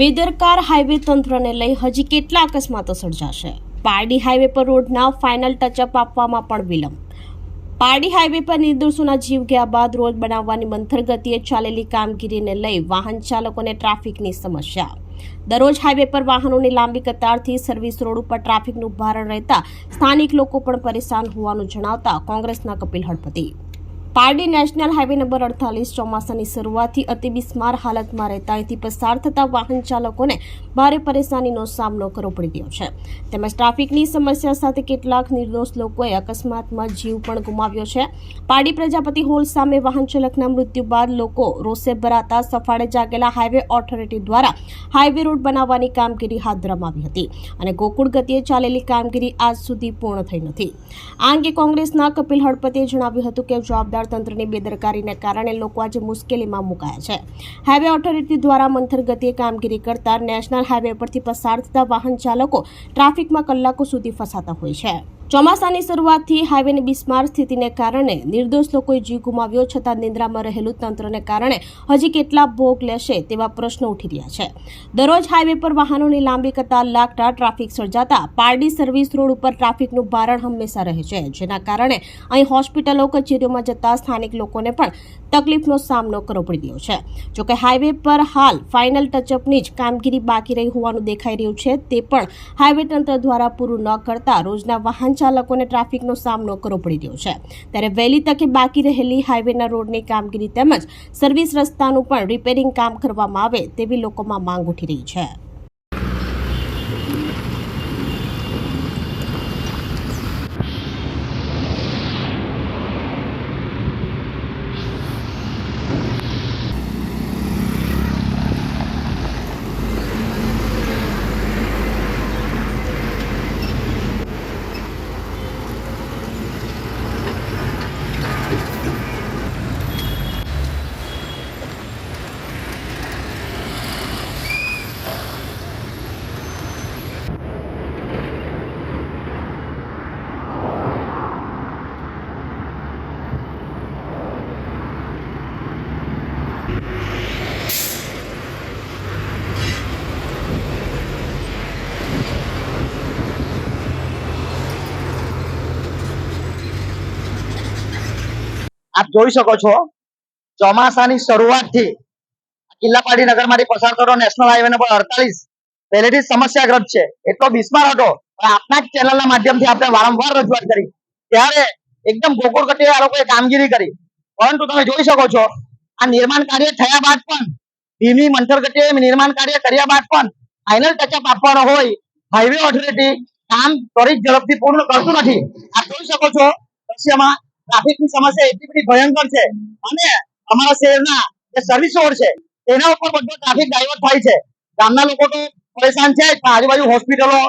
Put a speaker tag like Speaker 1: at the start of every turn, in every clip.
Speaker 1: બેદરકાર હાઈવે તંત્રને લઈ હજી કેટલા અકસ્માતો સર્જાશે? પારડી હાઈવે પર રોડના ફાઇનલ ટચઅપ આપવામાં પણ વિલંબ. પારડી હાઈવે પર નિર્દોષોના જીવ ગયા બાદ રોડ બનાવવાની મંથર ગતિએ ચાલેલી કામગીરીને લઈ વાહન ચાલકોને ટ્રાફિકની સમસ્યા. દરરોજ હાઈવે પર વાહનોની લાંબી કતારથી સર્વિસ રોડ ઉપર ટ્રાફિકનું ભારણ રહેતા સ્થાનિક લોકો પણ પરેશાન હોવાનું જણાવતા કોંગ્રેસના Kapil Halpati Pardi national highway number અડતાલીસ ચોમાસાની શરૂઆતથી અતિ બિસ્માર હાલતમાં રહેતા અહીંથી પસાર થતા વાહન ચાલકોને ભારે પરેશાનીનો સામનો કરવો પડી રહ્યો છે. તેમજ ટ્રાફિકની સમસ્યા સાથે કેટલાક નિર્દોષ લોકોએ અકસ્માતમાં જીવ પણ ગુમાવ્યો છે. પારડી પ્રજાપતિ હોલ સામે વાહન ચાલકના મૃત્યુ બાદ લોકો રોષે ભરાતા સફાળે જાગેલા હાઈવે ઓથોરિટી દ્વારા હાઈવે રોડ બનાવવાની કામગીરી હાથ ધરવામાં હતી અને ગોકુળ ગતિએ ચાલેલી કામગીરી આજ સુધી પૂર્ણ થઈ નથી. આ અંગે કોંગ્રેસના કપિલ હળપતિએ જણાવ્યું હતું કે જવાબદાર તંત્રની બેદરકારીને કારણે લોકો આજે મુશ્કેલીમાં મુકાયા છે. હાઈવે ઓથોરિટી દ્વારા મંથર ગતિએ કામગીરી કરતા નેશનલ હાઈવે પરથી પસાર થતા વાહન ચાલકો ટ્રાફિકમાં કલાકો સુધી ફસાતા હોય છે. ચોમાસાની શરૂઆતથી હાઈવેની બિસ્માર સ્થિતિને કારણે નિર્દોષ લોકોએ જીવ ગુમાવ્યો છતાં નિંદ્રામાં રહેલું તંત્રને કારણે હજી કેટલા ભોગ લેશે તેવા પ્રશ્નો ઉઠી રહ્યા છે. દરરોજ હાઈવે પર વાહનોની લાંબી કતાર લાગતા ટ્રાફિક સર્જાતા પારડી સર્વિસ રોડ ઉપર ટ્રાફિકનું ભારણ હંમેશા રહે છે, જેના કારણે અહીં હોસ્પિટલો, કચેરીઓમાં જતા સ્થાનિક લોકોને પણ તકલીફનો સામનો કરવો પડી રહ્યો છે. જોકે હાઈવે પર હાલ ફાઇનલ ટચઅપની જ કામગીરી બાકી રહી હોવાનું દેખાઈ રહ્યું છે, તે પણ હાઈવે તંત્ર દ્વારા પૂરું ન કરતા રોજના વાહન ચાલકોને ટ્રાફિકનો સામનો કરવો પડી રહ્યો છે. ત્યારે વહેલી તકે બાકી રહેલી હાઈવેના રોડની કામગીરી તેમજ સર્વિસ રસ્તાનું પણ રિપેરિંગ કામ કરવામાં આવે તેવી લોકોમાં માંગ ઉઠી રહી છે.
Speaker 2: આપ જોઈ શકો છો, ચોમાસાની શરૂઆતથી કિલ્લાપાડી નગરમાંથી પસાર થતો નેશનલ હાઈવે નંબર અડતાલીસ પહેલેથી સમસ્યાગ્રસ્ત છે. એટલો બિસ્માર હતો. આપના ચેનલના માધ્યમથી આપણે વારંવાર રજૂઆત કરી. ત્યારે એકદમ ગોકુળ કટી આ લોકોએ કામગીરી કરી. પરંતુ તમે જોઈ શકો છો, આ નિર્માણ કાર્ય થયા બાદ પણ ધીમી મંથર નિર્માણ કાર્ય કર્યા બાદ પણ ફાઇનલ ટચઅપ આપવાનો હોય હાઈવે ઓથોરિટી કામ ત્વરિત ઝડપથી પૂર્ણ કરતું નથી. આપ જોઈ શકો છો દ્રશ્યમાં ટ્રાફિકની સમસ્યા એટલી બધી ભયંકર છે. અને અમારા શહેરના જે સર્વિસ રોડ છે, એના ઉપર બધો ટ્રાફિક ડાયવર્ટ થાય છે. ગામના લોકો તો પરેશાન છે. આજુબાજુ હોસ્પિટલો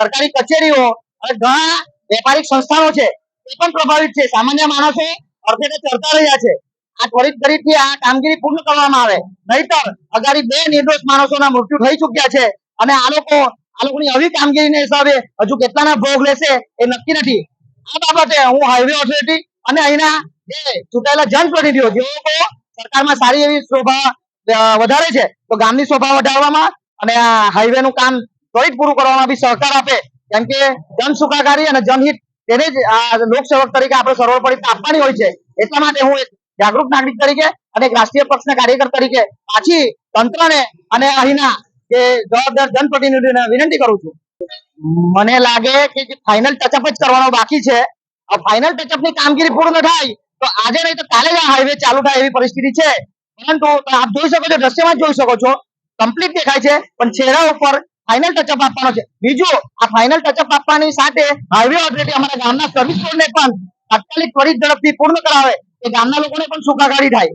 Speaker 2: સરકારી કચેરીઓ અને ઘણા વેપારિક સંસ્થાઓ છે, એ પણ પ્રભાવિત છે. સામાન્ય માણસો અડધે ચડતા રહ્યા છે. આ ત્વરિત ગતિથી આ કામગીરી પૂર્ણ કરવામાં આવે. નહીતર અગાડી બે નિર્દોષ માણસોના મૃત્યુ થઈ ચુક્યા છે. અને આ લોકો, આ લોકોની આવી કામગીરીને હિસાબે હજુ કેટલાના ભોગ લેશે એ નક્કી નથી. આ બાબતે હું હાઈવે ઓથોરિટી અને અહીંના જે ચૂંટાયેલા જનપ્રતિનિધિઓ, જેઓ સરકારમાં સારી એવી શોભા વધારે છે, તો ગામની શોભા વધારવામાં અને આ હાઈવે નું કામ ત્વરિત પૂરું કરવામાં બી સહકાર આપે, કેમ કે જન સુખાકારી અને જનહિત તેને જ લોકસેવક તરીકે આપણે સર્વોપરી આપવાની હોય છે. એટલા માટે હું એક જાગૃત નાગરિક તરીકે અને એક રાષ્ટ્રીય પક્ષના કાર્યકર તરીકે પાછી તંત્રને અને અહીંના જે જવાબદાર જનપ્રતિનિધિઓને વિનંતી કરું છું. મને લાગે કે ફાઇનલ ટચઅપ જ કરવાનો બાકી છે ફાઇનલ ટચઅપની કામગીરી પૂર્ણ થાય તો આજે નહીં તો કાલે હાઈવે ચાલુ થાય એવી પરિસ્થિતિ છે. પરંતુ આપ જોઈ શકો છો, દ્રશ્યમાં જોઈ શકો છો કમ્પ્લીટ દેખાય છે, પણ ચહેરા ઉપર ફાઇનલ ટચઅપ આપવાનો છે. બીજું, આ ફાઇનલ ટચઅપ આપવાની સાથે હાઈવે ઓથોરિટી અમારા ગામના સર્વિસ રોડને પણ તાત્કાલિક ત્વરિત ઝડપથી પૂર્ણ કરાવે, એ ગામના લોકોને પણ સુખાકારી થાય.